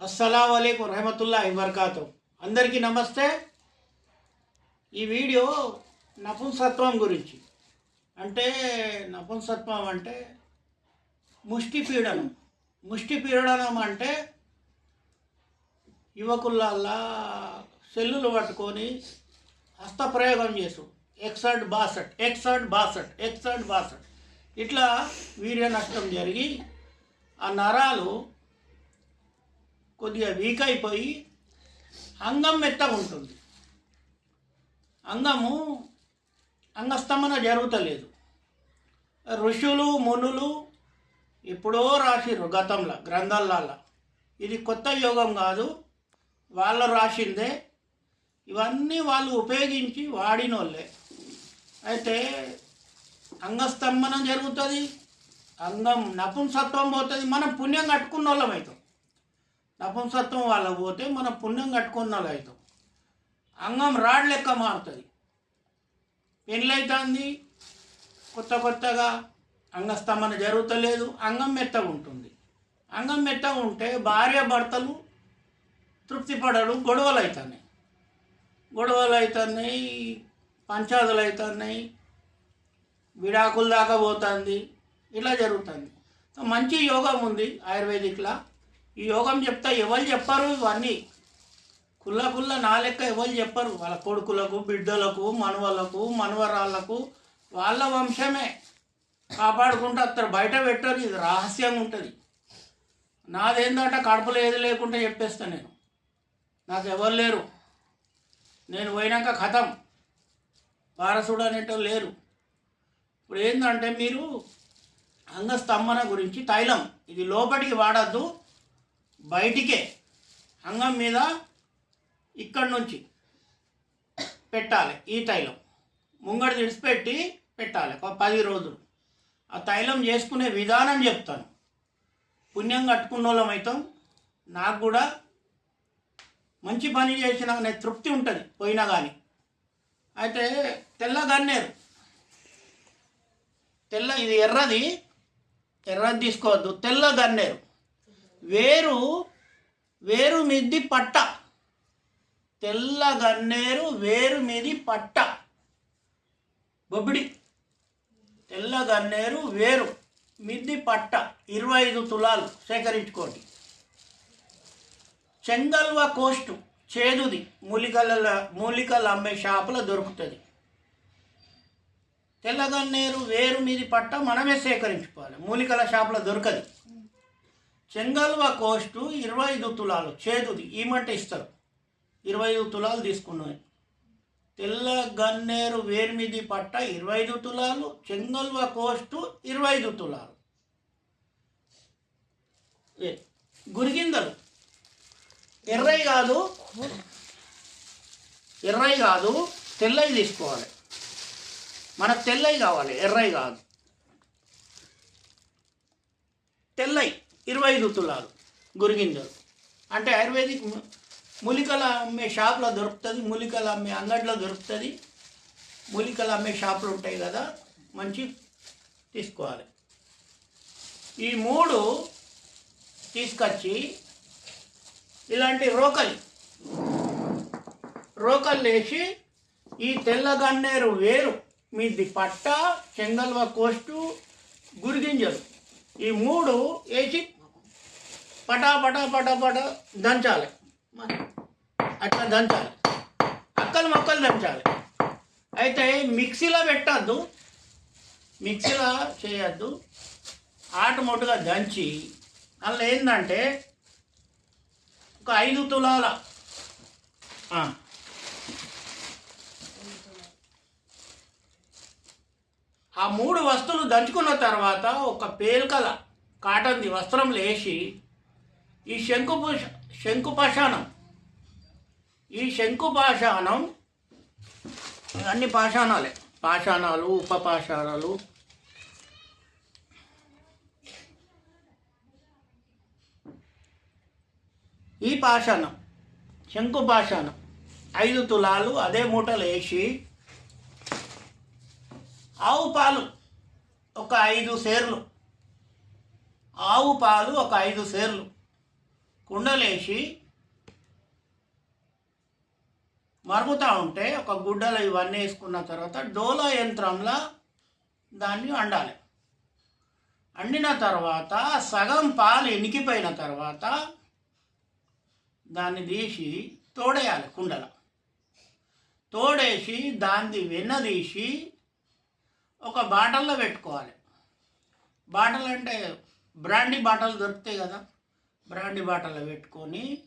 అస్సలం అయికు రహమతుల్లా ఇబర్కాతు అందరికీ నమస్తే. ఈ వీడియో నపుంసత్వం గురించి. అంటే నపుంసత్వం అంటే ముష్టి పీడనం. ముష్టి పీడనం అంటే యువకులల్లా సెల్లులు పట్టుకొని హస్తప్రయోగం చేసు. ఎక్సర్ట్ బాసట్ ఎక్సర్ట్ బాసట్ ఎక్సర్ట్ బాసట్. ఇట్లా వీర్య నష్టం జరిగి ఆ నరాలు కొద్దిగా వీక్ అయిపోయి అంగం మెత్తగా ఉంటుంది. అంగము అంగస్తంభన జరుగుతలేదు. ఋషులు మునులు ఎప్పుడో రాసిర్రు గతంలో గ్రంథాలల్లో. ఇది కొత్త యోగం కాదు వాళ్ళు రాసిందే. ఇవన్నీ వాళ్ళు ఉపయోగించి వాడినోళ్ళే. అయితే అంగస్తంభనం జరుగుతుంది అంగం నపుంసత్వం పోతుంది మనం పుణ్యం కట్టుకున్న వాళ్ళం అవుతాం నపుంసత్వం వాళ్ళకి పోతే మనం పుణ్యం కట్టుకున్న వాళ్ళు అవుతాం అంగం రాడ్ లెక్క మారుతుంది. పెళ్ళైతుంది కొత్త కొత్తగా అంగస్తంభన జరుగుతలేదు అంగం మెత్తగా ఉంటుంది. అంగం మెత్తగా ఉంటే భార్య భర్తలు తృప్తి పడడు గొడవలు అవుతున్నాయి గొడవలు అవుతున్నాయి పంచాదులు అవుతున్నాయి విడాకుల దాకా పోతుంది ఇలా జరుగుతుంది. మంచి యోగం ఉంది ఆయుర్వేదిక్లా. ఈ యోగం చెప్తా ఎవరు చెప్పారు ఇవన్నీ? కుల్ల కుల్ల నా లెక్క ఎవరు చెప్పరు. వాళ్ళ కొడుకులకు బిడ్డలకు మనవలకు మనవరాళ్ళకు వాళ్ళ వంశమే. కాపాడుకుంటూ అత్తరు బయట పెట్టరు. ఇది రహస్యంగా ఉంటుంది. నాదేందంటే కడుపులో ఏది లేకుండా చెప్పేస్తాను నేను. నాకు ఎవరు లేరు. నేను పోయినాక కథం. వారసుడు అనేటో లేరు. ఇప్పుడు ఏంటంటే మీరు అంగస్తంభన గురించి తైలం ఇది లోపలికి వాడద్దు. బయటికే అంగం మీద ఇక్కడి నుంచి పెట్టాలి ఈ తైలం. ముంగడు విడిచిపెట్టి పెట్టాలి. ఒక పది రోజులు. ఆ తైలం చేసుకునే విధానం చెప్తాను. పుణ్యం కట్టుకున్న వాళ్ళం అవుతాం నాకు కూడా మంచి పని చేసిన అనే తృప్తి ఉంటుంది పోయినా కానీ అయితే తెల్ల గన్నేరు. తెల్ల ఇది ఎర్రది. ఎర్రది తీసుకోవద్దు. తెల్ల గన్నేరు. వేరు వేరు మిద్ది పట్ట. తెల్ల గన్నేరు వేరు మీది పట్ట. బొబ్బిడి. తెల్ల గన్నేరు వేరు మిద్ది పట్ట. ఇరవై ఐదు తులాలు సేకరించుకోండి. చెంగల్వ కోస్టు చేదుది మూలికల మూలికలు అమ్మే షాపులో దొరుకుతుంది. తెల్లగన్నేరు వేరు మీది పట్ట మనమే సేకరించుకోవాలి. మూలికల షాపులో దొరకదు. చెంగల్వ కోస్టు ఇరవై ఐదు తులాలు చేదుది ఈమంటే ఇస్తారు. ఇరవై ఐదు తులాలు తీసుకున్నాయి. తెల్ల గన్నేరు వేరు మీది పట్ట ఇరవై ఐదు తులాలు చెంగల్వ కోస్టు ఇరవై ఐదు తులాలు గురిగిందలు. ఎర్రై కాదు ఎర్రై కాదు తెల్లయి తీసుకోవాలి. మనకు తెల్లయి కావాలి ఎర్రై కాదు. తెల్లయి. ఇరవై ఐదు తులాలు గురిగింజలు. అంటే ఆయుర్వేదిక్ మూలికల అమ్మే షాప్లో దొరుకుతుంది మూలికలు అమ్మే అంగడిలో దొరుకుతుంది. మూలికలు అమ్మే షాపులు ఉంటాయి కదా మంచి తీసుకోవాలి. ఈ మూడు తీసుకొచ్చి ఇలాంటి రోకలి రోకలు వేసి ఈ తెల్లగన్నేరు వేరు మీది పట్ట చెంగల్వ కోస్టు గురిగింజలు. ఈ మూడు వేసి పటా పటా పటా పటా దంచాలి. అట్లా దంచాలి. అక్కలు మొక్కలు దంచాలి. అయితే మిక్సీలో పెట్టద్దు. మిక్సీలో చేయొద్దు. ఆటమోటుగా దంచి అందులో ఏంటంటే ఒక ఐదు తులాల ఆ. మూడు వస్తువులు దంచుకున్న తర్వాత ఒక పేలికల కాటన్ది వస్త్రం లేచి ఈ శంకు శంకుపాషాణం. ఈ శంకుపాషాణం అన్ని పాషాణాలే. పాషాణాలు ఉపపాషాణాలు. ఈ పాషాణం శంకు పాషాణం ఐదు తులాలు అదే మూటలు వేసి ఆవు పాలు ఒక ఐదు సేర్లు. ఆవు పాలు ఒక ఐదు సేర్లు. కుండలేసి మరుగుతూ ఉంటే ఒక గుడ్డలు ఇవన్నీ వేసుకున్న తర్వాత డోలా యంత్రంలో దాన్ని వండాలి వండిన తర్వాత సగం పాలు ఎనికిపోయిన తర్వాత దాన్ని తీసి తోడేయాలి కుండల. తోడేసి దాన్ని వెన్న తీసి ఒక బాటల్లో పెట్టుకోవాలి. బాటలు అంటే బ్రాండీ బాటలు దొరుకుతాయి కదా. బ్రాండీ బాటలు పెట్టుకొని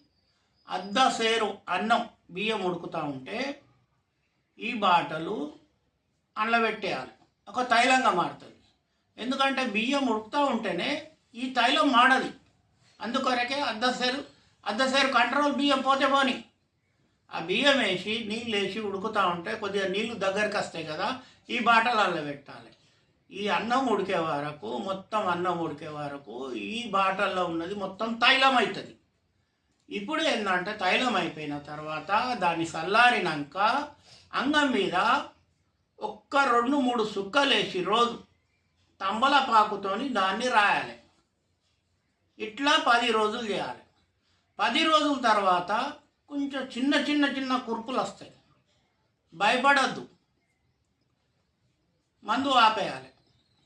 అద్ద సేరు అన్నం బియ్యం ఉడుకుతూ ఉంటే ఈ బాటలు అందులో పెట్టేయాలి. ఒక తైలంగా మారుతుంది. ఎందుకంటే బియ్యం ఉడుకుతూ ఉంటేనే ఈ తైలం మాడది. అందుకొరకే అద్దసేరు అద్దసేరు కంట్రోల్ బియ్యం పోతే పోని. ఆ బియ్యం వేసి నీళ్ళు వేసి ఉడుకుతూ ఉంటే కొద్దిగా నీళ్ళు దగ్గరికి వస్తాయి కదా ఈ బాటలలో పెట్టాలి. ఈ అన్నం ఉడికే వరకు మొత్తం అన్నం ఉడికే వరకు ఈ బాటల్లో ఉన్నది మొత్తం తైలం అవుతుంది ఇప్పుడు ఏంటంటే తైలం అయిపోయిన తర్వాత దాన్ని చల్లారినాక అంగం మీద ఒక్క రెండు మూడు సుక్కలేసి రోజు తంబలపాకుతోని దాన్ని రాయాలి. ఇట్లా పది రోజులు చేయాలి. పది రోజుల తర్వాత కొంచెం చిన్న చిన్న చిన్న కురుపులు వస్తాయి. భయపడద్దు. మందు ఆపేయాలి.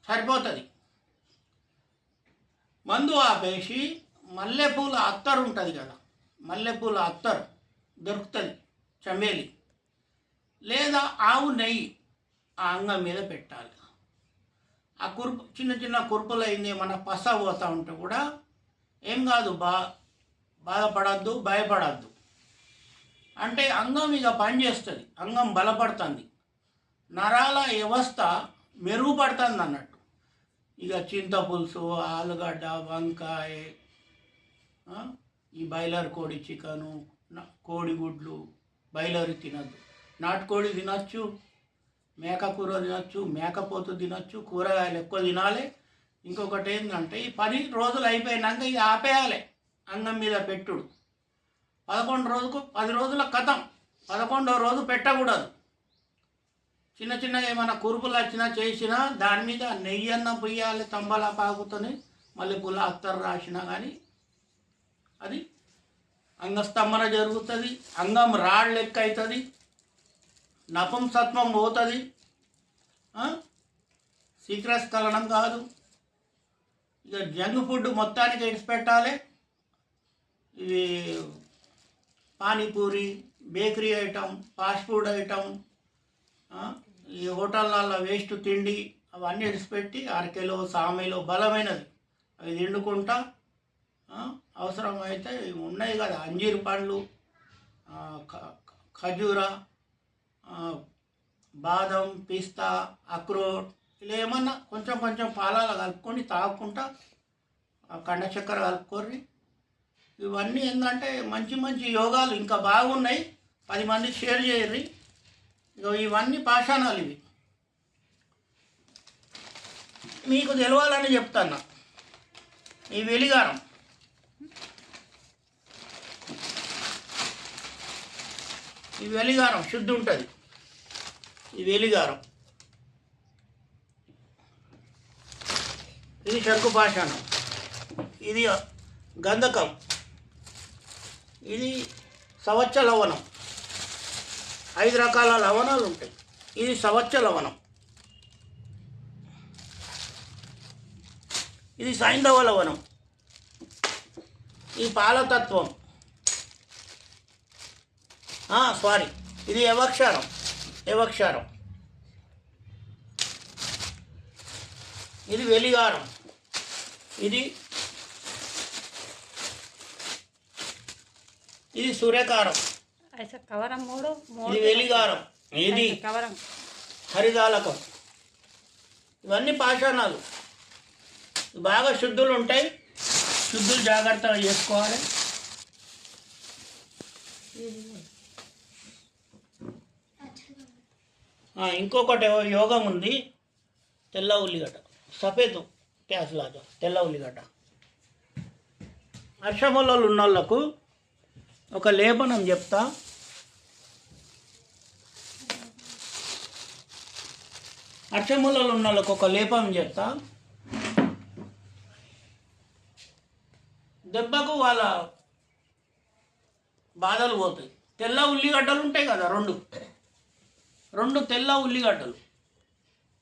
సరిపోతుంది. మందు ఆపేసి మల్లెపూల అత్తరు ఉంటుంది కదా మల్లెపూల అత్తరు దొరుకుతుంది చమేలి. లేదా ఆవు నెయ్యి ఆ అంగం మీద పెట్టాలి. ఆ కురుపు చిన్న చిన్న కురుపులు అయింది మన పస పోతూ ఉంటే కూడా ఏం కాదు బా బాధపడద్దు భయపడద్దు. అంటే అంగం ఇక పనిచేస్తుంది అంగం బలపడుతుంది. నరాల వ్యవస్థ మెరుగుపడుతుంది అన్నట్టు. ఇక చింతపులుసు ఆలుగడ్డ వంకాయ ఈ బాయిలర్ కోడి చికెను కోడిగుడ్లు బాయిలర్ తినద్దు. నాటుకోడి తినచ్చు మేక కూర తినచ్చు మేకపోతు తినచ్చు కూరగాయలు ఎక్కువ తినాలి. ఇంకొకటి ఏంటంటే ఈ పది రోజులు అయిపోయినాక ఇది ఆపేయాలి. అంగం మీద పెట్టుడు. పదకొండు రోజుకు పది రోజుల కథం. పదకొండో రోజు పెట్టకూడదు. చిన్న చిన్నగా ఏమైనా కురుపులు వచ్చినా చేసినా దాని మీద నెయ్యి అన్న పొయ్యాలి తంబలా పాకుతోని మళ్ళీ పుల్ల అత్తరు రాసినా కానీ అది అంగస్తంభన జరుగుతుంది అంగం రాడ్ లెక్క అవుతుంది నపుంసత్వం పోతుంది శీఘ్రస్ఖలనం కాదు. ఇక జంక్ ఫుడ్ మొత్తానికి ఇడిచిపెట్టాలి ఇవి panipuri bakery item fast food item ఈ హోటళ్ళల్లో వేస్ట్ తిండి అవన్నీ విడిచిపెట్టి అరకెలో సామెలో బలమైనది. అవి తిండుకుంటా అవసరమైతే ఉన్నాయి కదా. అంజీర్ పండ్లు ఖజూర బాదం పిస్తా అక్రోట్ ఇలా ఏమన్నా కొంచెం కొంచెం పాలాలు కలుపుకొని తాగుకుంటా ఆ కండ చక్కెర కలుపుకొని. ఇవన్నీ ఏంటంటే మంచి మంచి యోగాలు. ఇంకా బాగున్నాయి. పది మంది షేర్ చేయర్రి ఇగో ఇవన్నీ పాషాణాలు ఇవి. మీకు తెలవాలని చెప్తాను ఈ వెలిగారం. ఈ వెలిగారం శుద్ధి ఉంటుంది. ఈ వెలిగారం. ఇది శంకు పాషాణం. ఇది గంధకం. ఇది సవచ్చ లవణం. ఐదు రకాల లవణాలు ఉంటాయి. ఇది సవచ్చ లవణం. ఇది సైంధవ లవణం. ఈ పాలతత్వం. సారీ ఇది యవక్షారం. యవక్షారం. ఇది వెలిగారం. ఇది ఇది సూర్యకారం. కవరం మూడు ఇది వెలిగారం. ఇది కవరం. హరిదాలకం ఇవన్నీ పాషాణాలు. బాగా శుద్ధులు ఉంటాయి. శుద్ధులు జాగ్రత్తగా చేసుకోవాలి. ఇంకొకటి యోగం ఉంది. తెల్ల ఉల్లిగడ్డ. సఫేదు క్యాస్ లాగా తెల్ల ఉల్లిగడ్డ. అశ్రమంలో ఉన్న వాళ్ళకు ఒక లేపనం చెప్తా. అక్షములలో ఉన్న వాళ్ళకు ఒక లేపనం చెప్తా. దెబ్బకు వాళ్ళ బాధలు పోతాయి. తెల్ల ఉల్లిగడ్డలు ఉంటాయి కదా రెండు. రెండు తెల్ల ఉల్లిగడ్డలు.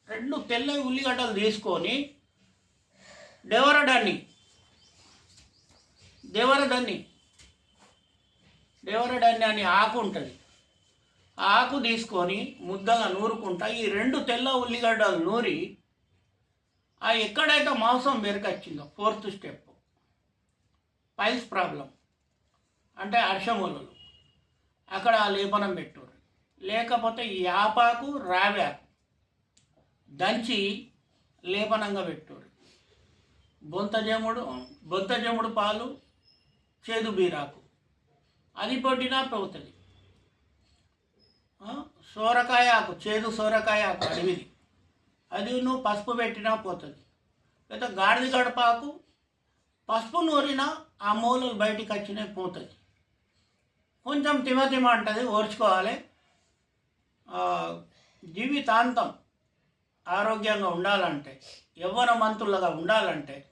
రెండు తెల్ల ఉల్లిగడ్డలు తీసుకొని దేవరడాన్ని దేవరదాన్ని దేవరడాన్ని అని ఆకు ఉంటుంది? ఆ ఆకు తీసుకొని ముద్దగా నూరుకుంటా ఈ రెండు తెల్ల ఉల్లిగడ్డలు నూరి ఆ ఎక్కడైతే మాంసం మెరుకొచ్చిందో ఫోర్త్ స్టెప్. Piles problem. అంటే అర్షమూలలు అక్కడ ఆ లేపనం పెట్టుర్రు లేకపోతే ఈ ఆపాకు రావాకు దంచి లేపనంగా పెట్టారు. బొంతజముడు బొంతజముడు పాలు చేదు బీరాకు. అది పొట్టినా పోతుంది. సోరకాయ ఆకు చేదు సోరకాయ ఆకు అడవిది. అది నువ్వు పసుపు పెట్టినా పోతుంది. లేదా గాడిద గడపాకు పసుపు నూరినా ఆ మూలలు బయటికి వచ్చినాయి పోతుంది. కొంచెం తిమ తిమ ఓర్చుకోవాలి. జీవితాంతం ఆరోగ్యంగా ఉండాలంటే యవ్వనమంతులుగా ఉండాలంటే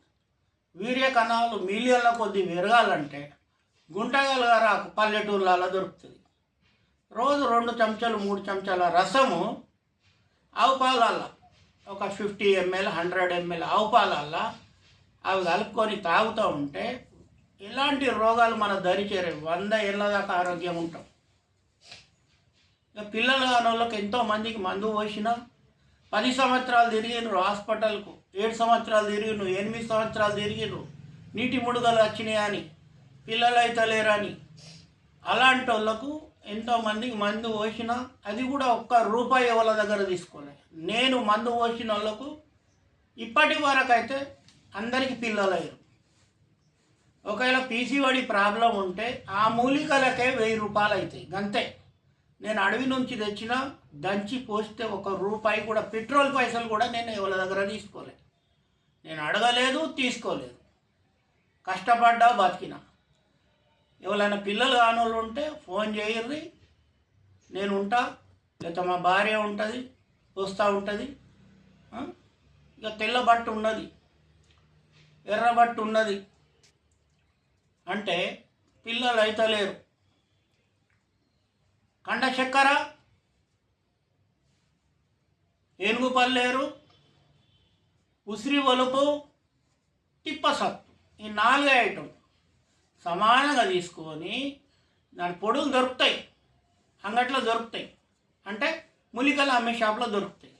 వీర్య కణాలు మిలియన్ల కొద్దీ పెరగాలంటే గుంటగలగారాకు పల్లెటూర్లలో దొరుకుతుంది. రోజు రెండు చెంచాలు మూడు చెంచాల రసము ఆవు పాలల్లో. ఒక ఫిఫ్టీ ఎంఎల్ హండ్రెడ్ ఎంఎల్ ఆవు పాలల్లో అవి కలుపుకొని తాగుతూ ఉంటే ఎలాంటి రోగాలు మన దరి చేరే వంద ఏళ్ళ దాకా ఆరోగ్యం ఉంటాం. ఇక పిల్లలు కాని వాళ్ళకి ఎంతో మందికి మందు పోసినా పది సంవత్సరాలు తిరిగినరు హాస్పిటల్కు ఏడు సంవత్సరాలు తిరిగిను ఎనిమిది సంవత్సరాలు తిరిగినరు నీటి ముడుగలు వచ్చినాయి అని పిల్లలు అయితే లేరని. అలాంటి వాళ్ళకు ఎంతోమందికి మందు పోసినా అది కూడా ఒక్క రూపాయి వాళ్ళ దగ్గర తీసుకోలే. నేను మందు పోసిన వాళ్ళకు ఇప్పటి వరకు అయితే అందరికీ పిల్లలు అయ్యారు ఒకవేళ పీసీవడి ప్రాబ్లం ఉంటే ఆ మూలికలకే వెయ్యి రూపాయలు అవుతాయి గంతే. నేను అడవి నుంచి తెచ్చిన దంచి పోస్తే ఒక రూపాయి కూడా పెట్రోల్ పైసలు కూడా నేను ఎవరి దగ్గర తీసుకోలేదు నేను అడగలేదు తీసుకోలేదు. కష్టపడ్డా బతికినా. ఎవరైనా పిల్లలు కానోళ్ళు ఉంటే ఫోన్ చేయర్రి. నేను ఉంటా. లేకపోతే మా భార్య ఉంటుంది వస్తూ ఉంటుంది. ఇక తెల్ల బట్ట ఉన్నది. ఎర్ర బట్ట ఉన్నది. అంటే పిల్లలు అయితే లేరు. కండ చక్కెర? ఏనుగు పల్లేరు ఉసిరి ఒలుపు తిప్పసత్తు ఈ నాలుగే ఐటమ్ సమానంగా తీసుకొని దాని పొడులు దొరుకుతాయి. అంగట్లో దొరుకుతాయి. అంటే మూలికలు అమ్మే షాప్లో దొరుకుతాయి.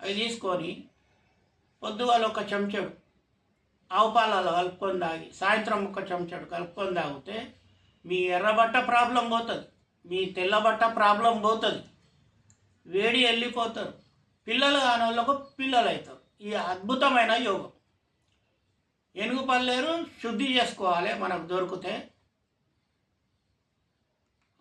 అవి తీసుకొని పొద్దుగాల ఒక చెంచాడు ఆవు పాలలో కలుపుకొని తాగి సాయంత్రం ఒక చెంచాడు కలుపుకొని తాగితే మీ ఎర్రబట్ట ప్రాబ్లం పోతుంది. మీ తెల్లబట్ట ప్రాబ్లం పోతుంది. వేడి వెళ్ళిపోతారు. పిల్లలు కాని వాళ్ళకు పిల్లలు అవుతారు ఈ అద్భుతమైన యోగం. ఏనుగు పల్లేరు శుద్ధి చేసుకోవాలి మనకు దొరికితే.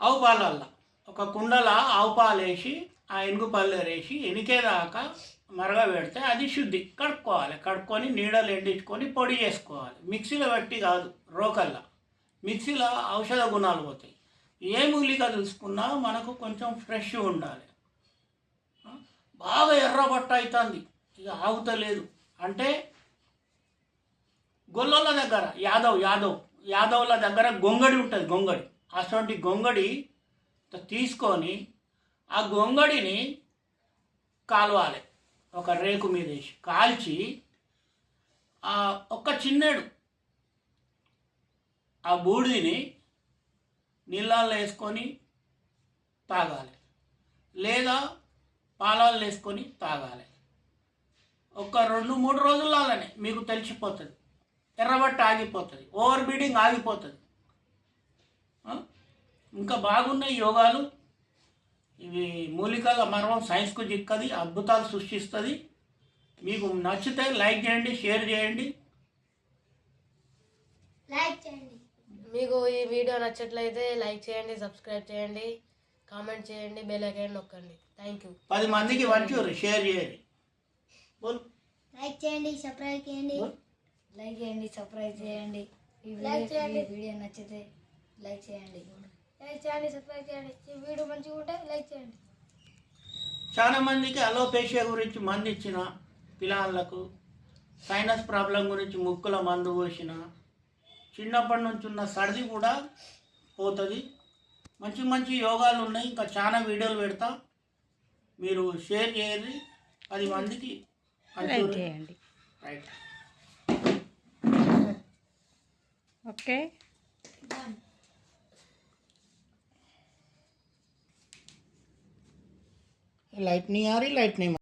ఆవు పాలల్ల. ఒక కుండల ఆవు పాలు వేసి ఆ ఎనుగు పల్లేరు వేసి ఎనికేదాకా మరగ పెడితే అది శుద్ధి. కడుక్కోవాలి. కడుక్కొని నీడలు ఎండించుకొని పొడి చేసుకోవాలి. మిక్సీలో పెట్టి కాదు రోకల్లా. మిక్సీలో ఔషధ గుణాలు పోతాయి. ఏ మూలిక తీసుకున్నా మనకు కొంచెం ఫ్రెష్ ఉండాలి. బాగా ఎర్రబట్ట అవుతుంది ఇక ఆగుతలేదు. అంటే గొల్లోళ్ళ దగ్గర యాదవ్ యాదవ్ యాదవ్ల దగ్గర గొంగడి ఉంటుంది గొంగడి. అటువంటి గొంగడి తీసుకొని ఆ గొంగడిని కాలవాలి ఒక రేకు మీద వేసి. కాల్చి ఆ ఒక్క చిన్నడు ఆ బూడిదని నీళ్ళల్లో వేసుకొని తాగాలి. లేదా పాలల్లో వేసుకొని తాగాలి. ఒక రెండు మూడు రోజులలోనే మీకు తెలిసిపోతుంది. ఎర్రబట్ట ఆగిపోతుంది ఓవర్ బీడింగ్ ఆగిపోతుంది? ఇంకా బాగున్నాయి యోగాలు. ఇవి మూలికల మర్మం సైన్స్కు చిక్కది అద్భుతాలు సృష్టిస్తుంది. మీకు నచ్చితే లైక్ చేయండి షేర్ చేయండి. లైక్ చేయండి. మీకు ఈ వీడియో నచ్చట్లయితే లైక్ చేయండి సబ్స్క్రైబ్ చేయండి కామెంట్ చేయండి బెల్ ఐకాన్ నొక్కండి. థ్యాంక్ యూ పది మందికి వంచూరు షేర్ చేయండి. లైక్ చేయండి సబ్స్క్రైబ్ చేయండి. లైక్ చేయండి సబ్స్క్రైబ్ చేయండి. ఈ లైక్ వీడియో చేయండి. ఈ వీడియో నచ్చితే లైక్ చేయండి. లైక్ చేయండి సబ్స్క్రైబ్ చేయండి. ఈ వీడియో మంచిగా ఉంటే లైక్ చేయండి. చాలా మందికి అలోపేషియా గురించి మందు ఇచ్చిన పిల్లలకు సైనస్ ప్రాబ్లం గురించి ముక్కుల మందు పోసిన చిన్నప్పటి నుంచి ఉన్న సర్ది కూడా పోతుంది. మంచి మంచి యోగాలు ఉన్నాయి. ఇంకా చాలా వీడియోలు పెడతా. మీరు షేర్ చేయండి. పది మందికి లైక్ ओके? लाइट नहीं आ रही लाइट नहीं